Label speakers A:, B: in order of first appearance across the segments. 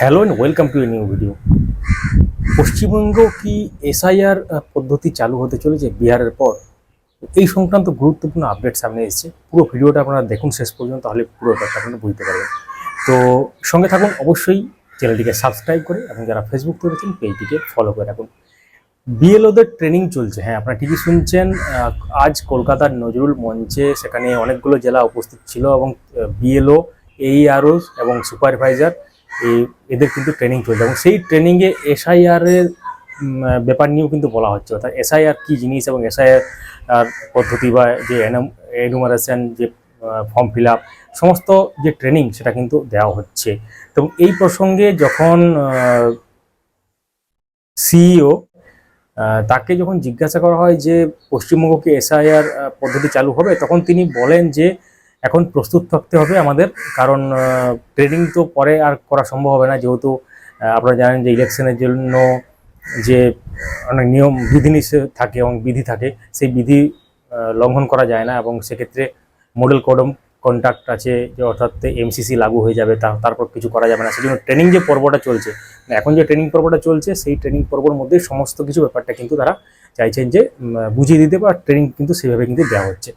A: Hello and welcome to a new video Paschimbanga কি SIR পদ্ধতি চালু হতে চলেছে বিহারের পর? এই সংক্রান্ত গুরুত্বপূর্ণ আপডেট সামনে এসেছে। পুরো ভিডিওটা আপনারা দেখুন শেষ পর্যন্ত, তাহলে পুরো ব্যাপারটা আপনারা বুঝতে পারবেন। তো সঙ্গে থাকুন, অবশ্যই চ্যানেলটিকে সাবস্ক্রাইব করে এবং যারা ফেসবুক করেছেন পেজটিকে ফলো করে রাখুন। বিএলওদের ট্রেনিং চলছে। হ্যাঁ আপনারা ঠিকই শুনছেন আজ কলকাতার নজরুল মঞ্চে সেখানে অনেকগুলো জেলা উপস্থিত ছিল এবং বিএলও এইআরও এবং সুপারভাইজার এদের কিন্তু ট্রেনিং চলছে। এবং সেই ট্রেনিংয়ে এসআইআর এর উম, ব্যাপার নিয়েও কিন্তু বলা হচ্ছে। অর্থাৎ এসআইআর কি জিনিস এবং এসআইআর আর পদ্ধতি বা যে এনুমারেশন যে ফর্ম ফিল আপ সমস্ত যে ট্রেনিং সেটা কিন্তু দেওয়া হচ্ছে। তো এই প্রসঙ্গে যখন সিইও তাকে যখন জিজ্ঞাসা করা হয় যে পশ্চিমবঙ্গকে এসআইআর পদ্ধতি চালু হবে তখন তিনি বলেন যে এখন প্রস্তুত থাকতে হবে আমাদের, কারণ ট্রেনিং তো পরে আর করা সম্ভব হবে না, যেহেতু আপনারা জানেন যে ইলেকশনের জন্য যে অনেক নিয়ম বিধিনিষেধ থাকে এবং বিধি থাকে, সেই বিধি লঙ্ঘন করা যায় না এবং সেক্ষেত্রে মডেল কোড কন্ট্রাক্ট আছে যে অর্থাৎ এমসিসি লাগু হয়ে যাবে তারপর কিছু করা যাবে না। সেজন্য ট্রেনিং যে পর্বটা চলছে এখন যে ট্রেনিং পর্বটা চলছে, সেই ট্রেনিং পর্বর মধ্যে সমস্ত কিছু ব্যাপারটা কিন্তু তারা চাইছেন যে বুঝিয়ে দিতে বা ট্রেনিং কিন্তু সেভাবে কিন্তু দেওয়া হচ্ছে।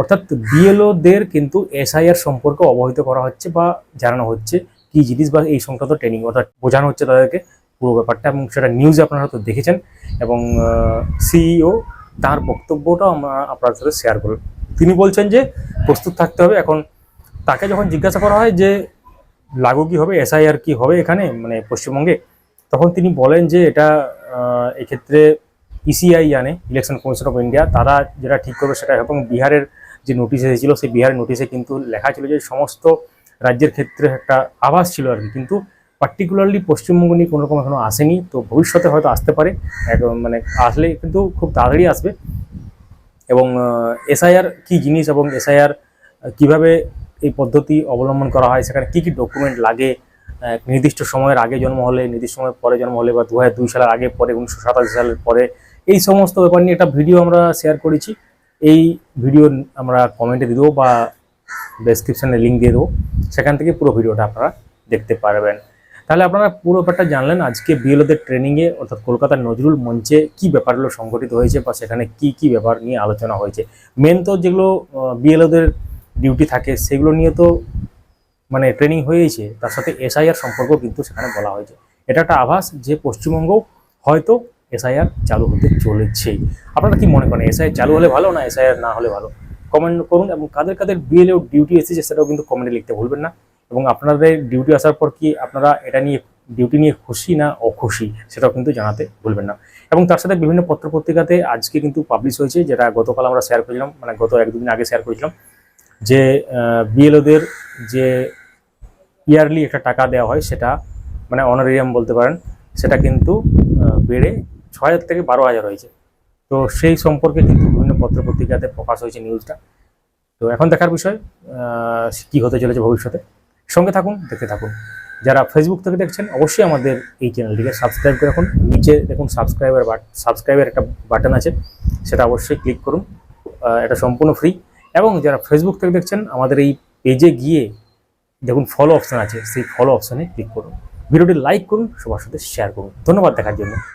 A: অর্থাৎ বিএলওদের কিন্তু এসআইআর সম্পর্কে অবহিত করা হচ্ছে বা জানানো হচ্ছে কি জিনিস বা এই সংক্রান্ত ট্রেনিং অর্থাৎ বোঝানো হচ্ছে তাদেরকে পুরো ব্যাপারটা এবং সেটা নিউজে আপনারা তো দেখেছেন এবং সিইও তার বক্তব্যটাও আমরা আপনার সাথে শেয়ার করব তিনি বলছেন যে প্রস্তুত থাকতে হবে। এখন তাকে যখন জিজ্ঞাসা করা হয় যে, লাগু কি হবে? এসআইআর কি হবে এখানে? মানে পশ্চিমবঙ্গে, তখন তিনি বলেন যে, এটা এক্ষেত্রে ইসিআই জানে ইলেকশন কমিশন অফ ইন্ডিয়া তারা যেটা ঠিক করবে সেটা এবং বিহারের যে নোটিশ এসেছিল, সেই বিহারের নোটিশে কিন্তু লেখা ছিল যে, সমস্ত রাজ্যের ক্ষেত্রে একটা আভাস ছিল আর কি। কিন্তু পার্টিকুলারলি পশ্চিমবঙ্গ নিয়ে কোনো রকম এখনও আসেনি। তো ভবিষ্যতে হয়তো আসতে পারে। মানে আসলে কিন্তু খুব তাড়াতাড়ি আসবে। এবং এসআইআর কি জিনিস এবং এসআইআর কীভাবে এই পদ্ধতি অবলম্বন করা হয়, সেখানে কি কি ডকুমেন্ট লাগে নির্দিষ্ট সময়ের আগে জন্ম হলে, নির্দিষ্ট সময়ের পরে জন্ম হলে বা দু দুই সালের আগে পরে, উনিশশো সাতাশি সালের পরে, এই সমস্ত ব্যাপার নিয়ে একটা ভিডিও আমরা শেয়ার করেছি। এই ভিডিও আমরা কমেন্টে দিয়ে দেবো বা ডেসক্রিপশানে লিঙ্ক দিয়ে দেবো। সেখান থেকে পুরো ভিডিওটা আপনারা দেখতে পারবেন। তাহলে আপনারা পুরো ব্যাপারটা জানলেন, আজকে বিএলওদের ট্রেনিংয়ে অর্থাৎ কলকাতার নজরুল মঞ্চে কি ব্যাপারগুলো সংগঠিত হয়েছে বা সেখানে কি কি ব্যাপার নিয়ে আলোচনা হয়েছে। মেন তো যেগুলো বিএলওদের ডিউটি থাকে, সেগুলো নিয়ে তো মানে ট্রেনিং হয়েছে তার সাথে এসআইআর সম্পর্ক কিন্তু সেখানে বলা হয়েছে। এটা একটা আভাস যে পশ্চিমবঙ্গ হয়তো এসআইআর চালু হতে চলেছেই। আপনারা কি মনে করেন এসআইআর চালু হলে ভালো না এসআইআর না হলে ভালো? কমেন্ট করুন এবং কাদের কাদের বিএলও ডিউটি এসেছে সেটাও কিন্তু কমেন্টে লিখতে ভুলবেন না। এবং আপনাদের ডিউটি আসার পর কি আপনারা এটা নিয়ে ডিউটি নিয়ে খুশি না অখুশি সেটাও কিন্তু জানাতে ভুলবেন না। এবং তার সাথে বিভিন্ন পত্রপত্রিকাতে আজকে কিন্তু পাবলিশ হয়েছে, যেটা গতকাল আমরা শেয়ার করেছিলাম মানে গত এক দুদিন আগে শেয়ার করেছিলাম, যে বিএলওদের যে ইয়ারলি একটা টাকা দেওয়া হয়, সেটা মানে অনারিয়াম বলতে পারেন, সেটা কিন্তু বেড়ে ছয় হাজার থেকে বারো হাজার হয়েছে। তো সেই সম্পর্কে কিন্তু বিভিন্ন পত্রপত্রিকাতে প্রকাশ হয়েছে নিউজটা তো এখন দেখার বিষয় কি হতে চলেছে ভবিষ্যতে। সঙ্গে থাকুন, দেখতে থাকুন। যারা ফেসবুক থেকে দেখছেন, অবশ্যই আমাদের এই চ্যানেলটিকে সাবস্ক্রাইব করে রাখুন। নিচে দেখুন সাবস্ক্রাইবার সাবস্ক্রাইবের একটা বাটন আছে, সেটা অবশ্যই ক্লিক করুন এটা সম্পূর্ণ ফ্রি এবং যারা ফেসবুক থেকে দেখছেন, আমাদের এই পেজে গিয়ে দেখুন ফলো অপশান আছে, সেই ফলো অপশানে ক্লিক করুন। ভিডিওটি লাইক করুন, সবার সাথে শেয়ার করুন। ধন্যবাদ দেখার জন্য।